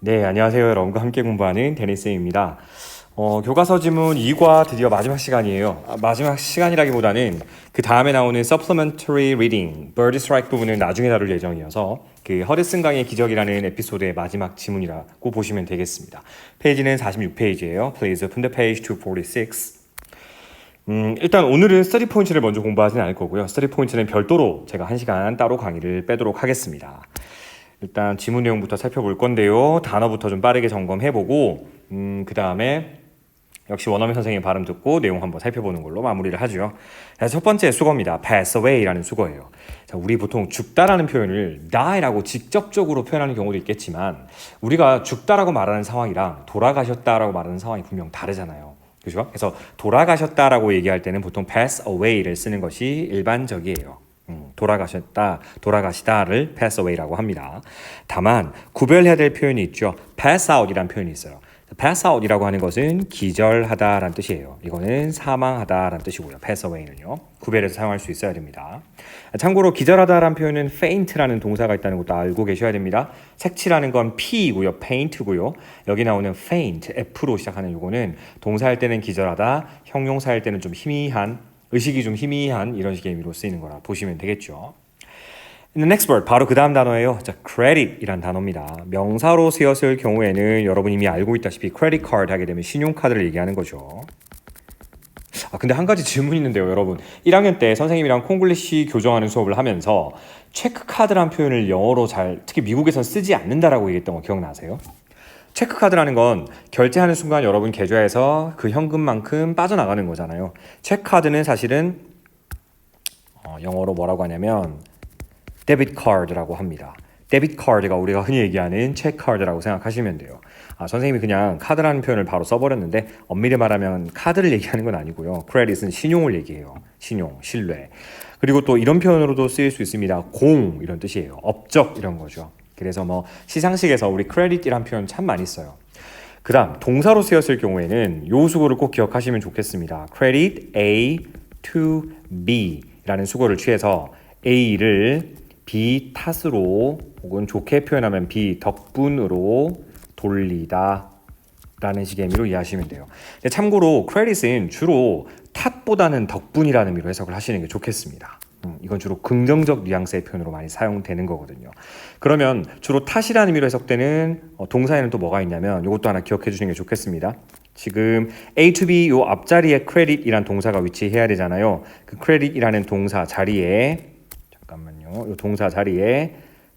네, 안녕하세요. 여러분과 함께 공부하는 데니스입니다. 어, 교과서 지문 2과 드디어 마지막 시간이에요. 아, 마지막 시간이라기보다는 그 다음에 나오는 supplementary reading, bird strike 부분은 나중에 다룰 예정이어서 그 허드슨 강의 기적이라는 에피소드의 마지막 지문이라고 보시면 되겠습니다. 페이지는 46페이지예요. Please open the page to 46. 음, 일단 오늘은 스터디 포인트를 먼저 공부하지는 않을 거고요. 스터디 포인트는 별도로 제가 1시간 따로 강의를 빼도록 하겠습니다. 일단 지문 내용부터 살펴볼 건데요. 단어부터 좀 빠르게 점검해보고 음, 그 다음에 역시 원어민 선생님 발음 듣고 내용 한번 살펴보는 걸로 마무리를 하죠. 자, 첫 번째 수거입니다. pass away라는 수거예요. 자, 우리 보통 죽다라는 표현을 die라고 직접적으로 표현하는 경우도 있겠지만 우리가 죽다라고 말하는 상황이랑 돌아가셨다라고 말하는 상황이 분명 다르잖아요. 그죠? 그래서 돌아가셨다라고 얘기할 때는 보통 pass away를 쓰는 것이 일반적이에요. 음, 돌아가셨다, 돌아가시다를 pass away라고 합니다. 다만 구별해야 될 표현이 있죠. pass out이라는 표현이 있어요. pass out이라고 하는 것은 기절하다라는 뜻이에요. 이거는 사망하다라는 뜻이고요. pass away는요. 구별해서 사용할 수 있어야 됩니다. 참고로 기절하다라는 표현은 faint라는 동사가 있다는 것도 알고 계셔야 됩니다. 색칠하는 건 P이고요. paint고요. 여기 나오는 faint, F로 시작하는 요거는 동사할 때는 기절하다, 형용사할 때는 좀 희미한, 의식이 좀 희미한 이런 식의 의미로 쓰이는 거라 보시면 되겠죠. The next word 바로 그 다음 단어예요. 자, credit이란 단어입니다. 명사로 쓰였을 경우에는 여러분 이미 알고 있다시피 credit card 하게 되면 신용카드를 얘기하는 거죠. 아 근데 한 가지 질문이 있는데요, 여러분. 1학년 때 선생님이랑 콩글리시 교정하는 수업을 하면서 체크카드란 표현을 영어로 잘 특히 미국에선 쓰지 않는다라고 얘기했던 거 기억나세요? 체크카드라는 건 결제하는 순간 여러분 계좌에서 그 현금만큼 빠져나가는 거잖아요. 체크카드는 사실은 어, 영어로 뭐라고 하냐면 데빗 카드라고 합니다. 데빗 카드가 우리가 흔히 얘기하는 체크 카드라고 생각하시면 돼요. 아, 선생님이 그냥 카드라는 표현을 바로 써버렸는데 엄밀히 말하면 카드를 얘기하는 건 아니고요. 크레딧은 신용을 얘기해요. 신용, 신뢰. 그리고 또 이런 표현으로도 쓰일 수 있습니다. 공 이런 뜻이에요. 업적 이런 거죠. 그래서 뭐 시상식에서 우리 크레딧이란 표현 참 많이 써요. 그 다음 동사로 쓰였을 경우에는 요 수고를 꼭 기억하시면 좋겠습니다. credit A to B 라는 수고를 취해서 A를 B 탓으로 혹은 좋게 표현하면 B 덕분으로 돌리다 라는 식의 의미로 이해하시면 돼요. 참고로 credit은 주로 탓보다는 덕분이라는 의미로 해석을 하시는 게 좋겠습니다. 음, 이건 주로 긍정적 뉘앙스의 표현으로 많이 사용되는 거거든요. 그러면 주로 탓이라는 의미로 해석되는 어, 동사에는 또 뭐가 있냐면 이것도 하나 기억해 주시는 게 좋겠습니다. 지금 A to B 요 앞자리에 credit이란 동사가 위치해야 되잖아요. 그 credit이라는 동사 자리에 잠깐만요. 요 동사 자리에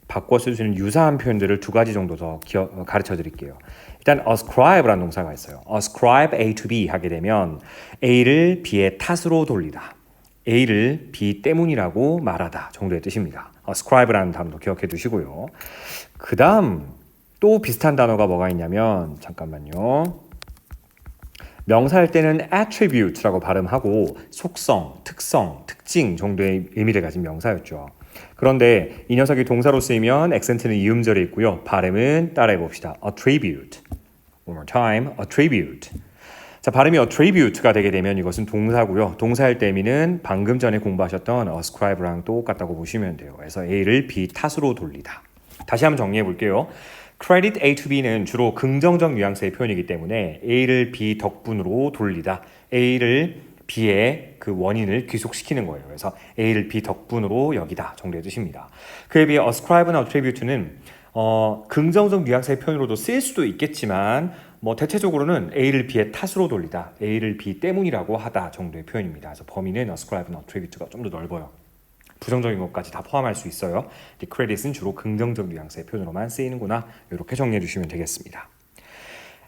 바꿔 쓸 수 있는 유사한 표현들을 두 가지 정도 더 기억, 어, 가르쳐 드릴게요. 일단 ascribe라는 동사가 있어요. ascribe A to B 하게 되면 A를 B의 탓으로 돌리다. A를 B 때문이라고 말하다 정도의 뜻입니다. ascribe라는 단어도 기억해 두시고요. 그 다음 또 비슷한 단어가 뭐가 있냐면 잠깐만요. 명사할 때는 attribute라고 발음하고 속성, 특성, 특징 정도의 의미를 가진 명사였죠. 그런데 이 녀석이 동사로 쓰이면 액센트는 이음절에 있고요. 발음은 따라해 봅시다. attribute. One more time. attribute. 자, 발음이 attribute가 되게 되면 이것은 동사고요. 동사일 때 의미는 방금 전에 공부하셨던 ascribe랑 똑같다고 보시면 돼요. 그래서 A를 B 탓으로 돌리다. 다시 한번 정리해 볼게요. credit A to B는 주로 긍정적 뉘앙스의 표현이기 때문에 A를 B 덕분으로 돌리다. A를 B의 그 원인을 귀속시키는 거예요. 그래서 A를 B 덕분으로 여기다 정도의 뜻입니다. 그에 비해 ascribe나 attribute는 어, 긍정적 뉘앙스의 표현으로도 쓰일 수도 있겠지만 뭐 대체적으로는 A를 B의 탓으로 돌리다, A를 B 때문이라고 하다 정도의 표현입니다. 그래서 범위는 ascribe나 attribute가 좀 더 넓어요. 부정적인 것까지 다 포함할 수 있어요. credit은 주로 긍정적 뉘앙스의 표현으로만 쓰이는구나. 이렇게 정리해 주시면 되겠습니다.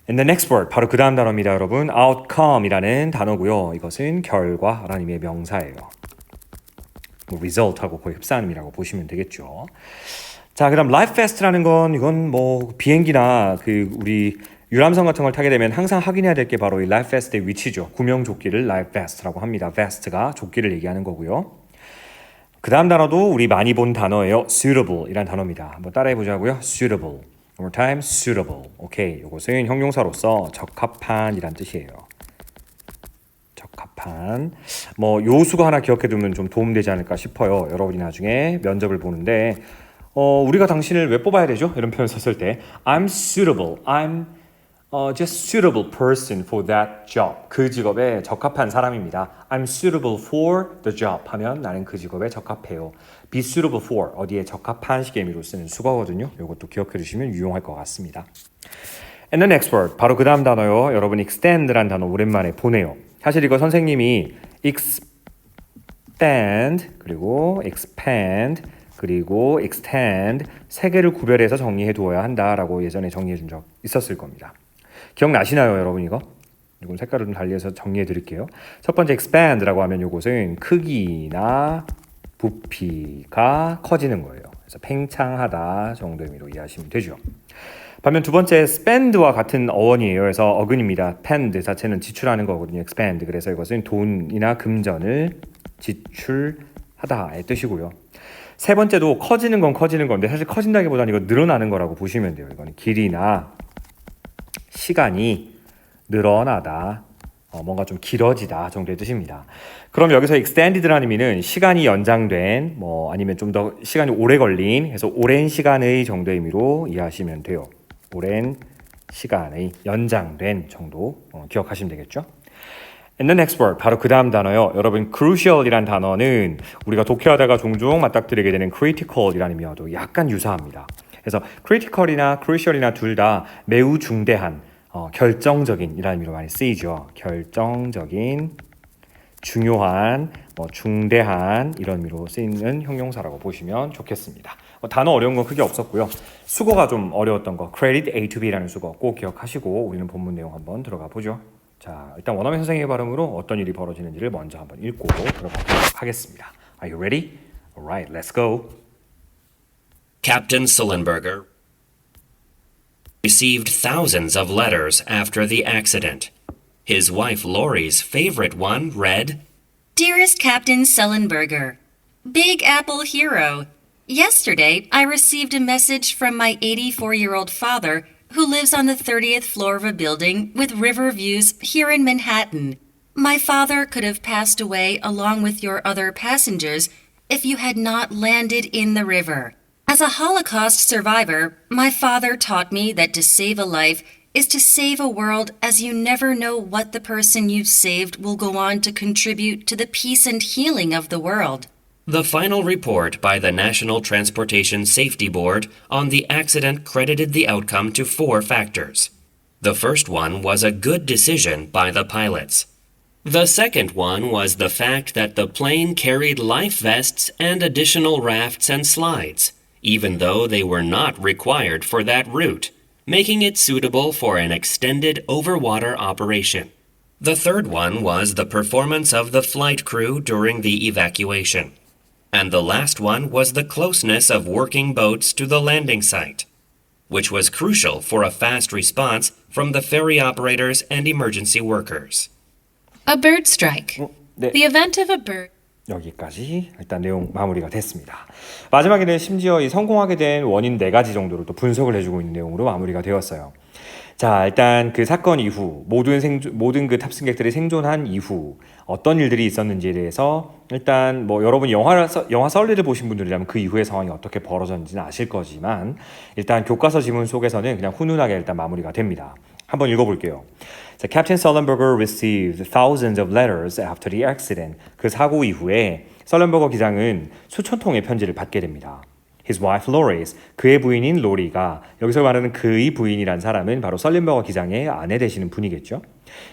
And the next word 바로 그 다음 단어입니다, 여러분. outcome이라는 단어고요. 이것은 결과라는 의미의 명사예요. 뭐 result하고 거의 흡사한 의미라고 보시면 되겠죠. 자, 그다음 life fast라는 건 이건 뭐 비행기나 그 우리 유람선 같은 걸 타게 되면 항상 확인해야 될 게 바로 이 life vest의 위치죠. 구명 조끼를 life vest라고 합니다. vest가 조끼를 얘기하는 거고요. 그 다음 단어도 우리 많이 본 단어예요. suitable 이란 단어입니다. 한번 따라해 보자고요. suitable. One more time. suitable. 오케이. 이것은 형용사로서 적합한 이란 뜻이에요. 적합한. 뭐 요수가 하나 기억해 두면 좀 도움되지 않을까 싶어요. 여러분이 나중에 면접을 보는데 어, 우리가 당신을 왜 뽑아야 되죠? 이런 표현 썼을 때 I'm suitable. I'm uh, just suitable person for that job. 그 직업에 적합한 사람입니다. I'm suitable for the job 하면 나는 그 직업에 적합해요. be suitable for 어디에 적합한 의미로 쓰는 수거거든요. 이것도 기억해 두시면 유용할 것 같습니다. And the next word 바로 그 다음 단어요. 여러분 extend란 단어 오랜만에 보네요. 사실 이거 선생님이 expand 그리고 expand 그리고 extend 세 개를 구별해서 정리해 두어야 한다라고 예전에 정리해 준 적 있었을 겁니다. 기억나시나요, 여러분 이거? 이건 색깔을 좀 달리해서 정리해 드릴게요. 첫 번째 expand라고 하면 이것은 크기나 부피가 커지는 거예요. 그래서 팽창하다 정도 의미로 이해하시면 되죠. 반면 두 번째 spend와 같은 어원이에요. 그래서 어근입니다. spend 자체는 지출하는 거거든요. expand. 그래서 이것은 돈이나 금전을 지출하다의 뜻이고요. 세 번째도 커지는 건 커지는 건데 사실 커진다기보다는 이거 늘어나는 거라고 보시면 돼요. 이거는 길이나 시간이 늘어나다. 어, 뭔가 좀 길어지다 정도의 뜻입니다. 그럼 여기서 extended라는 의미는 시간이 연장된 뭐 아니면 좀 더 시간이 오래 걸린 해서 오랜 시간의 정도의 의미로 이해하시면 돼요. 오랜 시간의 연장된 정도 어, 기억하시면 되겠죠? And the next word 바로 그 다음 단어요. 여러분 crucial이란 단어는 우리가 독해하다가 종종 맞닥뜨리게 되는 critical이라는 의미와도 약간 유사합니다. 그래서 critical이나 crucial이나 둘 다 매우 중대한 어, 결정적인 이라는 의미로 많이 쓰이죠. 결정적인, 중요한, 뭐 중대한 이런 의미로 쓰이는 형용사라고 보시면 좋겠습니다. 어, 단어 어려운 건 크게 없었고요. 수거가 좀 어려웠던 거 credit A to B라는 수거 꼭 기억하시고 우리는 본문 내용 한번 들어가 보죠. 자, 일단 원어민 선생님의 발음으로 어떤 일이 벌어지는지를 먼저 한번 읽고 들어가도록 하겠습니다. Are you ready? Alright, let's go. Captain Sullenberger received thousands of letters after the accident. His wife Laurie's favorite one read, Dearest Captain Sullenberger, Big Apple Hero, yesterday I received a message from my 84 year old father who lives on the 30th floor of a building with river views here in Manhattan. My father could have passed away along with your other passengers if you had not landed in the river. As a Holocaust survivor, my father taught me that to save a life is to save a world as you never know what the person you've saved will go on to contribute to the peace and healing of the world. The final report by the National Transportation Safety Board on the accident credited the outcome to four factors. The first one was a good decision by the pilots. The second one was the fact that the plane carried life vests and additional rafts and slides, even though they were not required for that route, making it suitable for an extended overwater operation. The third one was the performance of the flight crew during the evacuation. And the last one was the closeness of working boats to the landing site, which was crucial for a fast response from the ferry operators and emergency workers. A bird strike. The event of a bird. 여기까지 일단 내용 마무리가 됐습니다. 마지막에는 심지어 이 성공하게 된 원인 네 가지 정도로 또 분석을 해주고 있는 내용으로 마무리가 되었어요. 자, 일단 그 사건 이후 모든 생존, 모든 그 탑승객들이 생존한 이후 어떤 일들이 있었는지에 대해서 일단 뭐 여러분 영화 영화 썰리를 보신 분들이라면 그 이후의 상황이 어떻게 벌어졌는지는 아실 거지만 일단 교과서 지문 속에서는 그냥 훈훈하게 일단 마무리가 됩니다. 한번 읽어볼게요. 자, Captain Sullenberger received thousands of letters after the accident. 그 사고 이후에 설렌버거 기장은 수천 통의 편지를 받게 됩니다. His wife Loris, 그의 부인인 로리가 여기서 말하는 그의 부인이란 사람은 바로 설렌버거 기장의 아내 되시는 분이겠죠.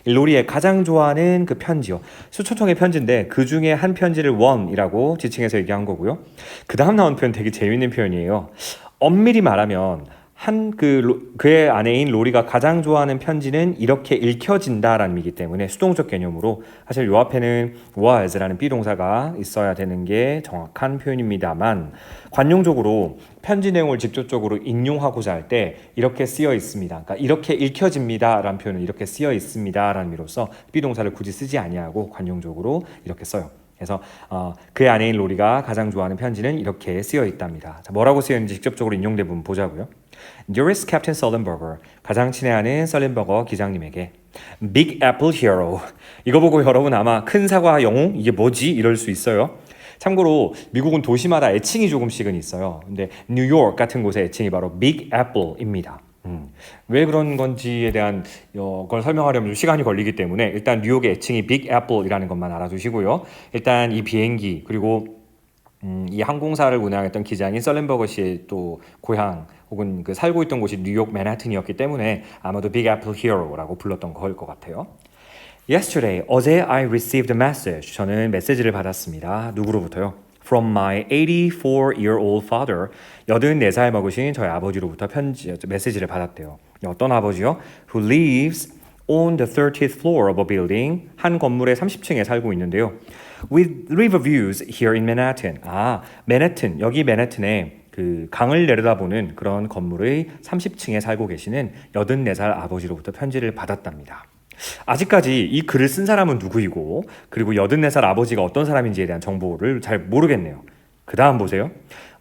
이 로리의 가장 좋아하는 그 편지요. 수천 통의 편지인데 그 중에 한 편지를 one이라고 지칭해서 얘기한 거고요. 그 다음 나온 표현 되게 재밌는 표현이에요. 엄밀히 말하면 한 그 그의 아내인 로리가 가장 좋아하는 편지는 이렇게 읽혀진다라는 의미이기 때문에 수동적 개념으로 사실 요 앞에는 was라는 비동사가 있어야 되는 게 정확한 표현입니다만 관용적으로 편지 내용을 직접적으로 인용하고자 할 때 이렇게 쓰여 있습니다. 그러니까 이렇게 읽혀집니다라는 표현은 이렇게 쓰여 있습니다라는 의미로서 비동사를 굳이 쓰지 아니하고 관용적으로 이렇게 써요. 그래서 어, 그의 아내인 로리가 가장 좋아하는 편지는 이렇게 쓰여 있답니다. 자, 뭐라고 쓰여 있는지 직접적으로 인용된 부분 보자고요. Dearest Captain Sullenberger, 가장 친애하는 썰렌버거 기장님에게 Big Apple Hero. 이거 보고 여러분 아마 큰 사과 영웅 이게 뭐지 이럴 수 있어요. 참고로 미국은 도시마다 애칭이 조금씩은 있어요. 근데 뉴욕 같은 곳의 애칭이 바로 Big Apple입니다. 음, 왜 그런 건지에 대한 어, 걸 설명하려면 좀 시간이 걸리기 때문에 일단 뉴욕의 애칭이 Big Apple이라는 것만 알아두시고요. 일단 이 비행기 그리고 음, 이 항공사를 운항했던 기장인 썰렌버거 씨의 또 고향 혹은 그 살고 있던 곳이 뉴욕 맨하튼이었기 때문에 아마도 Big Apple Hero라고 불렀던 거일 것 같아요. Yesterday, 어제 I received a message. 저는 메시지를 받았습니다. 누구로부터요? From my 84-year-old father. 84살 먹으신 저희 아버지로부터 편지, 메시지를 받았대요. 어떤 아버지요? Who lives on the 30th floor of a building. 한 건물의 30층에 살고 있는데요. With river views here in Manhattan. 아, 맨해튼. 여기 맨해튼에 그 강을 내려다보는 그런 건물의 30층에 살고 계시는 84살 아버지로부터 편지를 받았답니다. 아직까지 이 글을 쓴 사람은 누구이고 그리고 84살 아버지가 어떤 사람인지에 대한 정보를 잘 모르겠네요. 그 다음 보세요.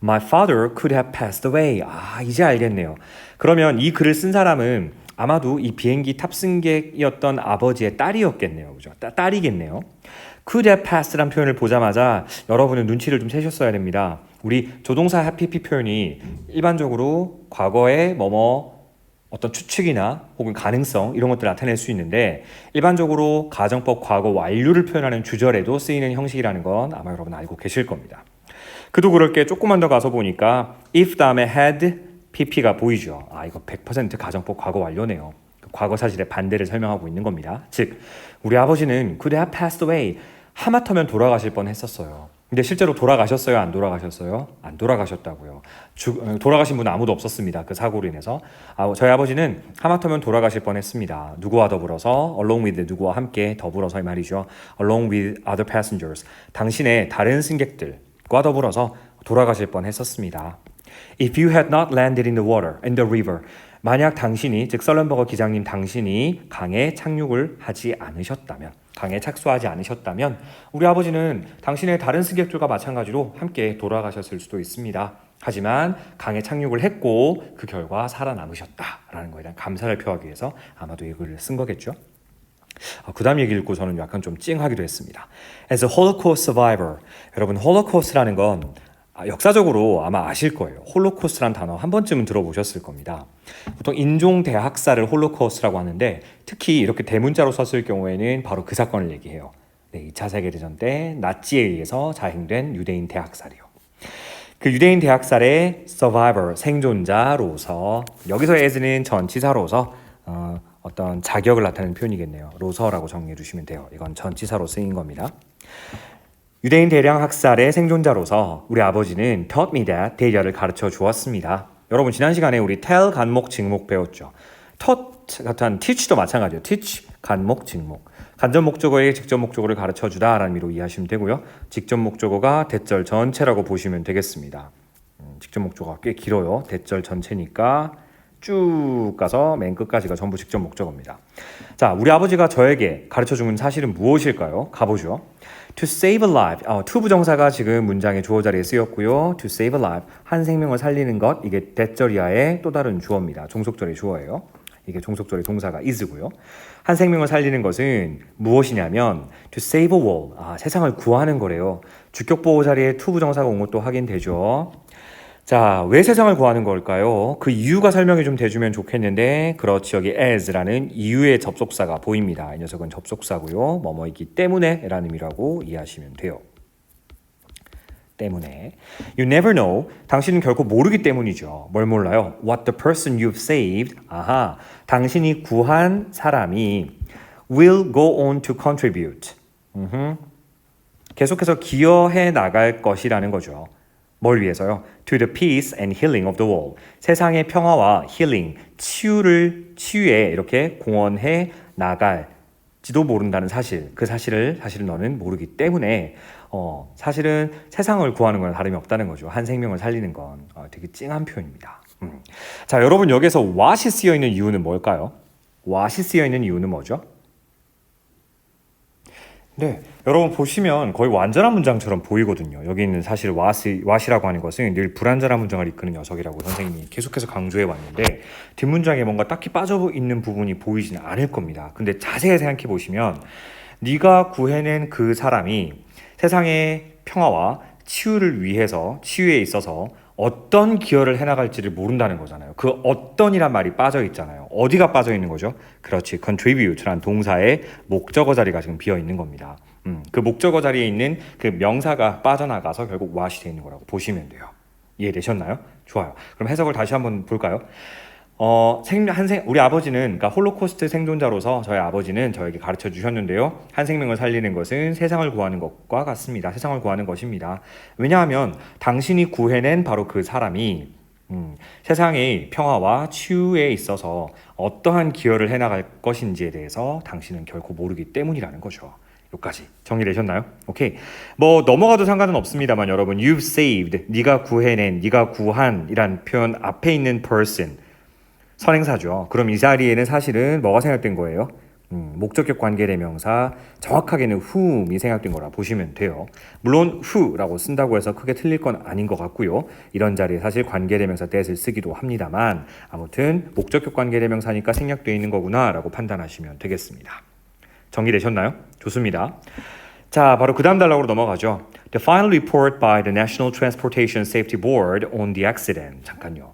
My father could have passed away. 아, 이제 알겠네요. 그러면 이 글을 쓴 사람은 아마도 이 비행기 탑승객이었던 아버지의 딸이었겠네요. 그죠? 따, 딸이겠네요. Could have passed란 표현을 보자마자 여러분은 눈치를 좀 채셨어야 됩니다. 우리 조동사 pp 표현이 일반적으로 과거에 뭐뭐 어떤 추측이나 혹은 가능성 이런 것들을 나타낼 수 있는데 일반적으로 가정법 과거 완료를 표현하는 주절에도 쓰이는 형식이라는 건 아마 여러분 알고 계실 겁니다. 그도 그럴 게 조금만 더 가서 보니까 if 다음에 had pp가 보이죠. 아 이거 100% 가정법 과거 완료네요. 그 과거 사실의 반대를 설명하고 있는 겁니다. 즉 우리 아버지는 could have passed away 하마터면 돌아가실 뻔 했었어요. 근데 실제로 돌아가셨어요? 안 돌아가셨어요? 안 돌아가셨다고요. 죽- 어, 돌아가신 분은 아무도 없었습니다. 그 사고로 인해서. 아, 저희 아버지는 하마터면 돌아가실 뻔 했습니다. 누구와 더불어서 along with 누구와 함께 더불어서 이 말이죠. along with other passengers. 당신의 다른 승객들과 더불어서 돌아가실 뻔 했었습니다. If you had not landed in the water, in the river, 만약 당신이 즉 썰런버거 기장님 당신이 강에 착륙을 하지 않으셨다면, 강에 착수하지 않으셨다면, 우리 아버지는 당신의 다른 승객들과 마찬가지로 함께 돌아가셨을 수도 있습니다. 하지만 강에 착륙을 했고 그 결과 살아남으셨다라는 거에 대한 감사를 표하기 위해서 아마도 이 글을 쓴 거겠죠. 아, 그 다음 얘기 읽고 저는 약간 좀 찡하기도 했습니다. As a Holocaust survivor, 여러분 홀로코스트라는 건 아, 역사적으로 아마 아실 거예요. 홀로코스트라는 단어 한 번쯤은 들어보셨을 겁니다. 보통 인종 대학살을 홀로코스트라고 하는데 특히 이렇게 대문자로 썼을 경우에는 바로 그 사건을 얘기해요. 네, 2차 세계대전 때 나치에 의해서 자행된 유대인 대학살이요. 그 유대인 대학살의 survivor 생존자로서 여기서 as는 전치사로서 어, 어떤 자격을 나타내는 표현이겠네요. 로서라고 정리해 주시면 돼요. 이건 전치사로 쓰인 겁니다. 유대인 대량 학살의 생존자로서 우리 아버지는 taught me that 대려를 가르쳐 주었습니다. 여러분 지난 시간에 우리 tell 간목 직목 배웠죠. taught 같은 teach도 마찬가지예요. teach 간목 직목. 간접 목적어의 직접 목적어를 가르쳐 주다라는 의미로 이해하시면 되고요. 직접 목적어가 대절 전체라고 보시면 되겠습니다. 음, 직접 목적어가 꽤 길어요. 대절 전체니까 쭉 가서 맨 끝까지가 전부 직접 목적어입니다. 자, 우리 아버지가 저에게 가르쳐 준 사실은 무엇일까요? 가보죠. To save a life. 어, to 부정사가 지금 문장의 주어 자리에 쓰였고요. To save a life. 한 생명을 살리는 것. 이게 대절이야의 또 다른 주어입니다. 종속절의 주어예요. 이게 종속절의 동사가 is고요. 한 생명을 살리는 것은 무엇이냐면 to save a world. 아, 세상을 구하는 거래요. 주격 보호 자리에 to 부정사가 온 것도 확인되죠. 자, 왜 세상을 구하는 걸까요? 그 이유가 설명이 좀 돼주면 좋겠는데, 그렇지, 여기 as라는 이유의 접속사가 보입니다. 이 녀석은 접속사고요. 뭐뭐이기 때문에 라는 의미라고 이해하시면 돼요. 때문에. You never know. 당신은 결코 모르기 때문이죠. 뭘 몰라요? What the person you've saved. 아하. 당신이 구한 사람이 will go on to contribute. 계속해서 기여해 나갈 것이라는 거죠. 뭘 위해서요? To the peace and healing of the world. 세상의 평화와 힐링, 치유를 치유에 이렇게 공헌해 나갈지도 모른다는 사실. 그 사실을 사실 너는 모르기 때문에 어, 사실은 세상을 구하는 건 다름이 없다는 거죠. 한 생명을 살리는 건 어, 되게 찡한 표현입니다. 음. 자, 여러분 여기서 what이 쓰여 있는 이유는 뭘까요? what이 쓰여 있는 이유는 뭐죠? 네, 여러분 보시면 거의 완전한 문장처럼 보이거든요. 여기 있는 사실 what이, what이라고 하는 것은 늘 불완전한 문장을 이끄는 녀석이라고 선생님이 계속해서 강조해 왔는데 뒷문장에 뭔가 딱히 빠져 있는 부분이 보이지는 않을 겁니다. 근데 자세히 생각해 보시면 네가 구해낸 그 사람이 세상의 평화와 치유를 위해서 치유에 있어서 어떤 기여를 해나갈지를 모른다는 거잖아요. 그 어떤이란 말이 빠져 있잖아요. 어디가 빠져 있는 거죠? 그렇지. contribute란 동사의 목적어 자리가 지금 비어 있는 겁니다. 음, 그 목적어 자리에 있는 그 명사가 빠져나가서 결국 what이 되어 있는 거라고 보시면 돼요. 이해되셨나요? 좋아요. 그럼 해석을 다시 한번 볼까요? 어, 생, 한 생, 우리 아버지는, 그러니까 홀로코스트 생존자로서 저희 아버지는 저에게 가르쳐 주셨는데요. 한 생명을 살리는 것은 세상을 구하는 것과 같습니다. 세상을 구하는 것입니다. 왜냐하면 당신이 구해낸 바로 그 사람이 음, 세상의 평화와 치유에 있어서 어떠한 기여를 해나갈 것인지에 대해서 당신은 결코 모르기 때문이라는 거죠. 여기까지 정리되셨나요? 오케이. 뭐 넘어가도 상관은 없습니다만 여러분, you've saved, 네가 구해낸, 네가 구한이란 표현 앞에 있는 person 선행사죠. 그럼 이 자리에는 사실은 뭐가 생략된 거예요? 음, 목적격 관계대명사 정확하게는 whom이 생략된 거라 보시면 돼요. 물론 who라고 쓴다고 해서 크게 틀릴 건 아닌 것 같고요. 이런 자리에 사실 관계대명사 that을 쓰기도 합니다만 아무튼 목적격 관계대명사니까 생략되어 있는 거구나라고 판단하시면 되겠습니다. 정리되셨나요? 좋습니다. 자, 바로 그 다음 단락으로 넘어가죠. The final report by the National Transportation Safety Board on the accident. 잠깐요.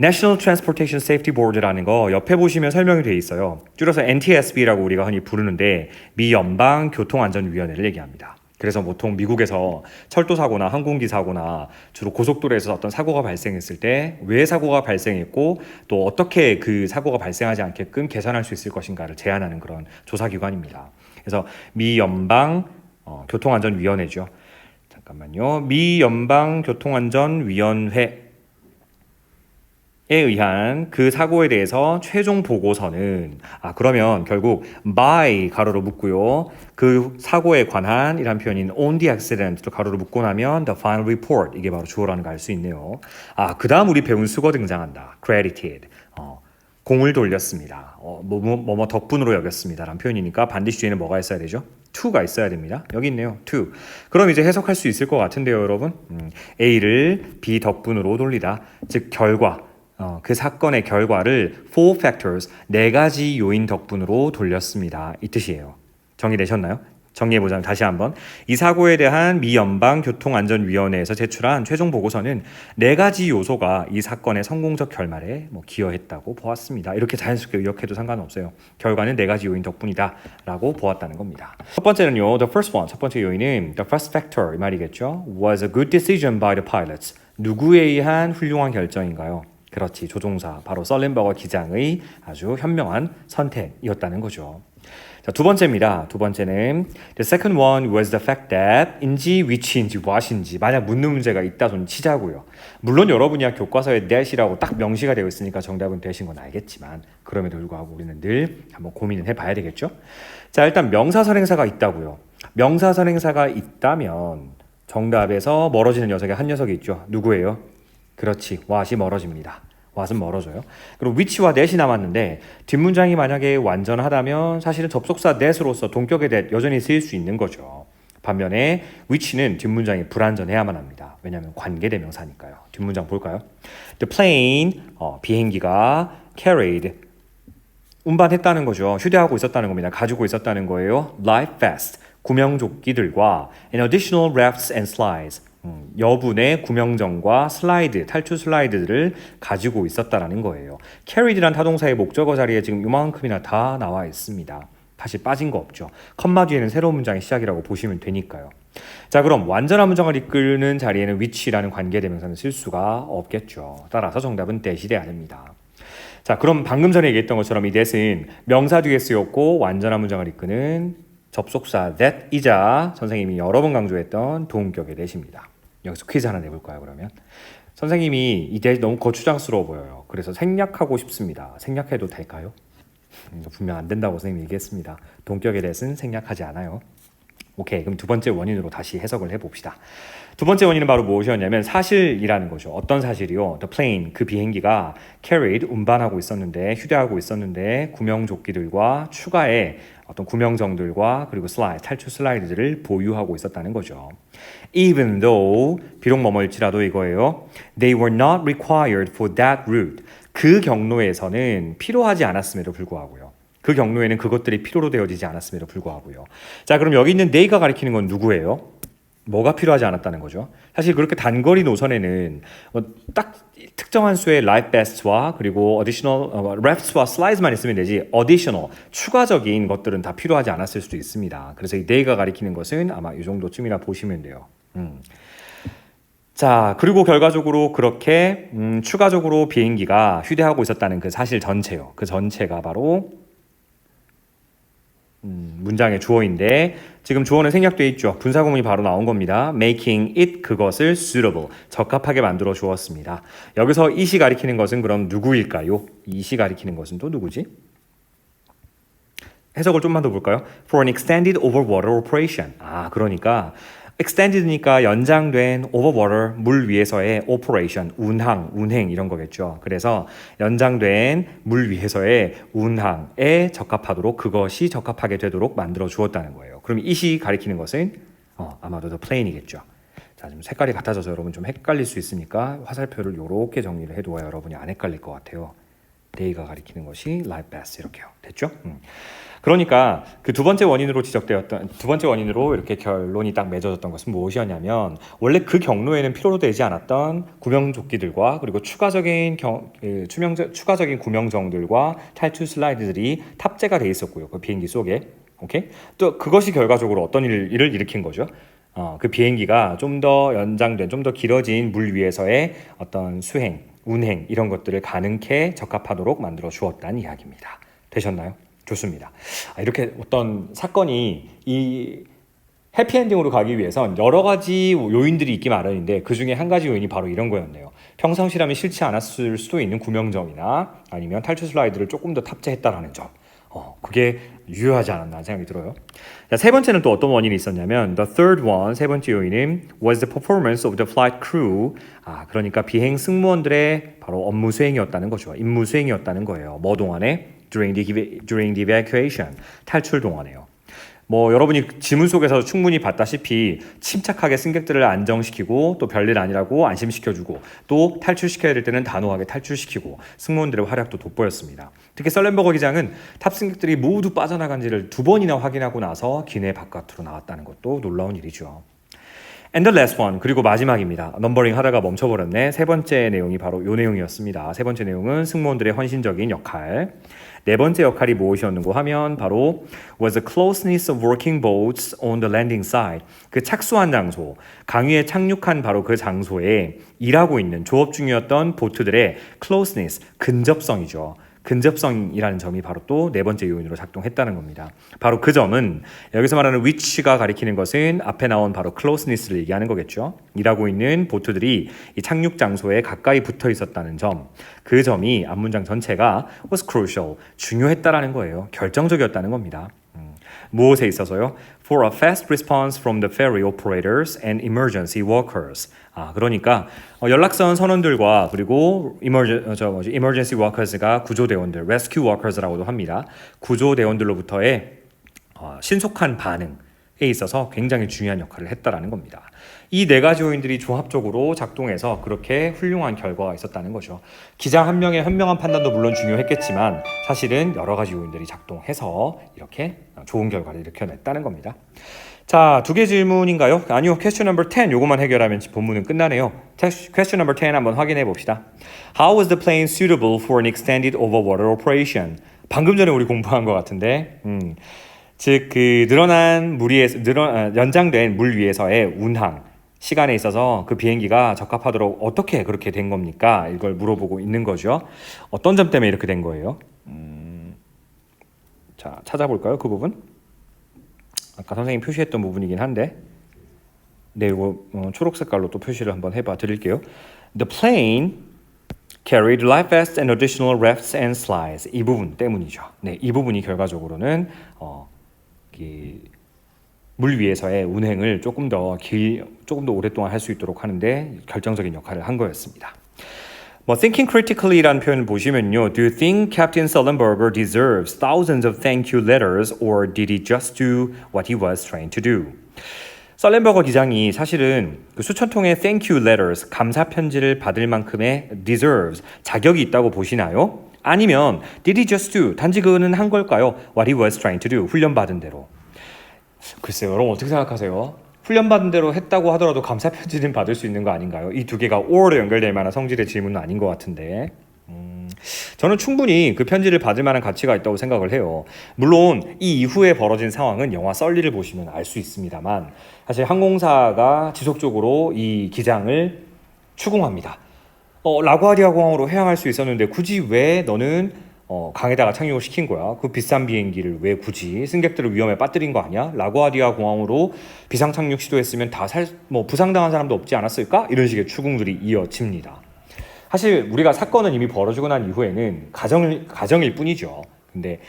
National Transportation Safety Board라는 거 옆에 보시면 설명이 돼 있어요. 줄여서 NTSB라고 우리가 흔히 부르는데 미 연방 교통안전위원회를 얘기합니다. 그래서 보통 미국에서 철도 사고나 항공기 사고나 주로 고속도로에서 어떤 사고가 발생했을 때 왜 사고가 발생했고 또 어떻게 그 사고가 발생하지 않게끔 개선할 수 있을 것인가를 제안하는 그런 조사 기관입니다. 그래서 미 연방 어, 교통안전위원회죠. 잠깐만요. 미 연방 교통안전위원회 에 의한 그 사고에 대해서 최종 보고서는 아 그러면 결국 by 가로로 묶고요. 그 사고에 관한 이란 표현인 on the accident로 가로로 묶고 나면 the final report 이게 바로 주어라는 걸 알 수 있네요. 아 그다음 우리 배운 수거 등장한다. credited. 어, 공을 돌렸습니다. 어, 뭐뭐 뭐 뭐 덕분으로 여겼습니다라는 표현이니까 반드시 뒤에는 뭐가 있어야 되죠? to가 있어야 됩니다. 여기 있네요. to 그럼 이제 해석할 수 있을 것 같은데요 여러분? 음, A를 B 덕분으로 돌리다. 즉 결과 어, 그 사건의 결과를 four factors 네 가지 요인 덕분으로 돌렸습니다. 이 뜻이에요. 정리되셨나요? 정리해보자면 다시 한번 이 사고에 대한 미 연방 교통안전위원회에서 제출한 최종 보고서는 네 가지 요소가 이 사건의 성공적 결말에 뭐 기여했다고 보았습니다. 이렇게 자연스럽게 의역해도 상관없어요. 결과는 네 가지 요인 덕분이다라고 보았다는 겁니다. 첫 번째는요, the first one 첫 번째 요인은 the first factor 이 말이겠죠. was a good decision by the pilots 누구에 의한 훌륭한 결정인가요? 그렇지 조종사 바로 썰렌버거 기장의 아주 현명한 선택이었다는 거죠. 자, 두 번째입니다. 두 번째는 the second one was the fact that 인지 which인지 what인지 만약 묻는 문제가 있다 손 치자고요. 물론 여러분이 교과서에 that이라고 딱 명시가 되어 있으니까 정답은 that인 건 알겠지만 그럼에도 불구하고 우리는 늘 한번 고민을 해봐야 되겠죠. 자 일단 명사선행사가 있다고요. 명사선행사가 있다면 정답에서 멀어지는 녀석이 한 녀석이 있죠. 누구예요? 그렇지. what이 멀어집니다. what은 멀어져요. 그리고 which와 that이 남았는데 뒷문장이 만약에 완전하다면 사실은 접속사 that으로서 동격의 that 여전히 쓰일 수 있는 거죠. 반면에 which는 뒷문장이 불완전해야만 합니다. 왜냐하면 관계대명사니까요. 뒷문장 볼까요? The plane 어, 비행기가 carried 운반했다는 거죠. 휴대하고 있었다는 겁니다. 가지고 있었다는 거예요. life vest 구명조끼들과 an additional rafts and slides 음, 여분의 구명정과 슬라이드, 탈출 슬라이드들을 가지고 있었다라는 거예요. carried란 타동사의 목적어 자리에 지금 이만큼이나 다 나와 있습니다. 다시 빠진 거 없죠. 컴마 뒤에는 새로운 문장의 시작이라고 보시면 되니까요. 자, 그럼 완전한 문장을 이끄는 자리에는 which라는 관계대명사는 쓸 수가 없겠죠. 따라서 정답은 돼야 됩니다. 자, 그럼 방금 전에 얘기했던 것처럼 이 that은 명사 뒤에 쓰였고 완전한 문장을 이끄는 접속사 that이자 선생님이 여러 번 강조했던 도움격의 that입니다. 여기서 퀴즈 하나 내볼까요, 그러면? 선생님이 이 that 너무 거추장스러워 보여요. 그래서 생략하고 싶습니다. 생략해도 될까요? 음, 분명 안 된다고 선생님이 얘기했습니다. 동격의 that은 생략하지 않아요. 오케이. 그럼 두 번째 원인으로 다시 해석을 해봅시다. 두 번째 원인은 바로 무엇이었냐면 사실이라는 거죠. 어떤 사실이요? The plane, 그 비행기가 carried, 운반하고 있었는데, 휴대하고 있었는데, 구명조끼들과 추가의 어떤 구명정들과 그리고 슬라이드, 탈출 슬라이드들을 보유하고 있었다는 거죠. Even though, 비록 머물지라도 이거예요. They were not required for that route. 그 경로에서는 필요하지 않았음에도 불구하고요. 그 경로에는 그것들이 필요로 되어지지 않았음에도 불구하고요. 자, 그럼 여기 있는 they가 가리키는 건 누구예요? 뭐가 필요하지 않았다는 거죠. 사실 그렇게 단거리 노선에는 어, 딱 특정한 수의 life best와 그리고 additional 어, refs와 slides만 있으면 되지 additional 추가적인 것들은 다 필요하지 않았을 수도 있습니다. 그래서 이 day가 가리키는 것은 아마 이 정도쯤이나 보시면 돼요. 음. 자, 그리고 결과적으로 그렇게 음, 추가적으로 비행기가 휴대하고 있었다는 그 사실 전체요. 그 전체가 바로 음, 문장의 주어인데 지금 주어는 생략되어 있죠. 분사 구문이 바로 나온 겁니다. making it 그것을 suitable 적합하게 만들어 주었습니다. 여기서 it이 가리키는 것은 그럼 누구일까요? it이 가리키는 것은 또 누구지? 해석을 좀만 더 볼까요? For an extended overwater operation. 아, 그러니까 extended니까 연장된 overwater 물 위에서의 operation 운항, 운행 이런 거겠죠. 그래서 연장된 물 위에서의 운항에 적합하도록 그것이 적합하게 되도록 만들어 주었다는 거예요. 그럼 이시 가리키는 것은 어, 아마도 the plane이겠죠. 자, 지금 색깔이 같아져서 여러분 좀 헷갈릴 수 있으니까 화살표를 이렇게 정리를 해두어야 여러분이 안 헷갈릴 것 같아요. day가 가리키는 것이 life best 이렇게요. 됐죠? 음. 그러니까 그 두 번째 원인으로 지적되었던 두 번째 원인으로 이렇게 결론이 딱 맺어졌던 것은 무엇이었냐면 원래 그 경로에는 필요로 되지 않았던 구명조끼들과 그리고 추가적인 경, 그 추명 추가적인 구명정들과 탈출 슬라이드들이 탑재가 돼 있었고요. 그 비행기 속에 오케이 또 그것이 결과적으로 어떤 일, 일을 일으킨 거죠. 어, 그 비행기가 좀 더 연장된, 좀 더 길어진 물 위에서의 어떤 수행, 운행 이런 것들을 가능케 적합하도록 만들어 주었다는 이야기입니다. 되셨나요? 좋습니다. 아, 이렇게 어떤 사건이 이 해피엔딩으로 가기 위해선 여러 가지 요인들이 있기 마련인데 그 중에 한 가지 요인이 바로 이런 거였네요. 평상시라면 싫지 않았을 수도 있는 구명정이나 아니면 탈출 슬라이드를 조금 더 탑재했다라는 점. 어, 그게 유효하지 않았나 생각이 들어요. 자, 세 번째는 또 어떤 원인이 있었냐면 the third one 세 번째 요인은 was the performance of the flight crew. 아, 그러니까 비행 승무원들의 바로 업무 수행이었다는 거죠. 임무 수행이었다는 거예요. 뭐 동안에 during the during the evacuation 탈출 동안에요. 뭐 여러분이 지문 속에서 충분히 봤다시피 침착하게 승객들을 안정시키고 또 별일 아니라고 안심시켜주고 또 탈출시켜야 될 때는 단호하게 탈출시키고 승무원들의 활약도 돋보였습니다. 특히 썰렌버거 기장은 탑 승객들이 모두 빠져나간지를 두 번이나 확인하고 나서 기내 바깥으로 나왔다는 것도 놀라운 일이죠. And the last one 그리고 마지막입니다. 넘버링 하다가 멈춰버렸네. 세 번째 내용이 바로 이 내용이었습니다. 세 번째 내용은 승무원들의 헌신적인 역할. 네 번째 역할이 무엇이었는고 하면 바로 was the closeness of working boats on the landing side. 그 착수한 장소, 강위에 착륙한 바로 그 장소에 일하고 있는 조업 중이었던 보트들의 closeness, 근접성이죠. 근접성이라는 점이 바로 또 네 번째 요인으로 작동했다는 겁니다. 바로 그 점은 여기서 말하는 which가 가리키는 것은 앞에 나온 바로 closeness를 얘기하는 거겠죠. 일하고 있는 보트들이 이 착륙 장소에 가까이 붙어 있었다는 점, 그 점이 앞문장 전체가 was crucial, 중요했다라는 거예요. 결정적이었다는 겁니다. 음, 무엇에 있어서요? For a fast response from the ferry operators and emergency workers. 아, 그러니까 어, 연락선 선원들과 그리고 어, emergency workers가 구조대원들, rescue workers라고도 합니다. 구조대원들로부터의 어, 신속한 반응에 있어서 굉장히 중요한 역할을 했다라는 겁니다. 이 네 가지 요인들이 종합적으로 작동해서 그렇게 훌륭한 결과가 있었다는 거죠. 기장 한 명의 현명한 판단도 물론 중요했겠지만 사실은 여러 가지 요인들이 작동해서 이렇게 좋은 결과를 일으켜냈다는 겁니다. 자, 두 개 질문인가요? 아니요. question number 10 요것만 해결하면 본문은 끝나네요. question number 10 한번 확인해 봅시다. How was the plane suitable for an extended overwater operation? 방금 전에 우리 공부한 것 같은데. 음. 즉, 그 늘어난 물 위에서 늘어 아, 연장된 물 위에서의 운항 시간에 있어서 그 비행기가 적합하도록 어떻게 그렇게 된 겁니까? 이걸 물어보고 있는 거죠. 어떤 점 때문에 이렇게 된 거예요? 음. 자, 찾아볼까요? 그 부분? 아까 선생님 표시했던 부분이긴 한데 네 이거 어, 초록 색깔로 또 표시를 한번 해봐 드릴게요. The plane carried life vests and additional rafts and slides 이 부분 때문이죠. 네, 이 부분이 결과적으로는 어, 이, 물 위에서의 운행을 조금 더 길, 조금 더 오랫동안 할 수 있도록 하는데 결정적인 역할을 한 거였습니다. 뭐 thinking critically라는 표현을 보시면요. Do you think Captain Sullenberger deserves thousands of thank you letters or did he just do what he was trying to do? 썰렌버거 기장이 사실은 그 수천 통의 thank you letters 감사 편지를 받을 만큼의 deserves 자격이 있다고 보시나요? 아니면 did he just do 단지 그는 한 걸까요? What he was trying to do 훈련 받은 대로. 글쎄요, 여러분 어떻게 생각하세요? 훈련받은 대로 했다고 하더라도 감사 편지는 받을 수 있는 거 아닌가요? 이 두 개가 or로 연결될 만한 성질의 질문은 아닌 것 같은데. 음, 저는 충분히 그 편지를 받을 만한 가치가 있다고 생각을 해요. 물론 이 이후에 벌어진 상황은 영화 썰리를 보시면 알 수 있습니다만 사실 항공사가 지속적으로 이 기장을 추궁합니다. 어, 라구아디아 공항으로 해양할 수 있었는데 굳이 왜 너는 어, 강에다가 착륙을 시킨 거야? 그 비싼 비행기를 왜 굳이 승객들을 위험에 빠뜨린 거 아니야? 라구아디아 공항으로 비상 착륙 시도했으면 다 살 뭐 부상당한 사람도 없지 않았을까? 이런 식의 추궁들이 이어집니다. 사실 우리가 사건은 이미 벌어지고 난 이후에는 가정일, 가정일 뿐이죠. 근데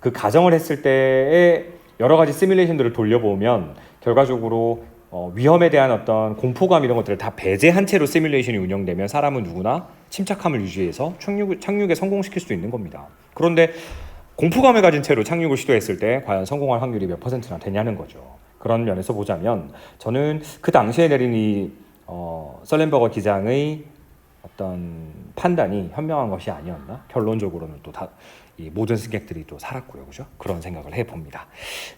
그 가정을 했을 때의 여러 가지 시뮬레이션들을 돌려보면 결과적으로 어, 위험에 대한 어떤 공포감 이런 것들을 다 배제한 채로 시뮬레이션이 운영되면 사람은 누구나 침착함을 유지해서 착륙, 착륙에 성공시킬 수 있는 겁니다. 그런데 공포감을 가진 채로 착륙을 시도했을 때 과연 성공할 확률이 몇 퍼센트나 되냐는 거죠. 그런 면에서 보자면 저는 그 당시에 내린 이 어, 썰렌버거 기장의 어떤 판단이 현명한 것이 아니었나? 결론적으로는 또 다 이 모든 승객들이 또 살았고요, 그죠? 그런 생각을 해봅니다.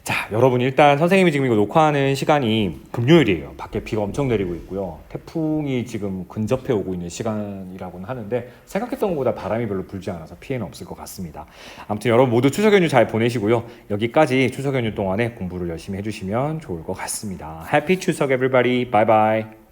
자, 여러분 일단 선생님이 지금 이거 녹화하는 시간이 금요일이에요. 밖에 비가 엄청 내리고 있고요. 태풍이 지금 근접해 오고 있는 시간이라고는 하는데 생각했던 것보다 바람이 별로 불지 않아서 피해는 없을 것 같습니다. 아무튼 여러분 모두 추석 연휴 잘 보내시고요. 여기까지 추석 연휴 동안에 공부를 열심히 해주시면 좋을 것 같습니다. 해피 추석 everybody. 바이바이.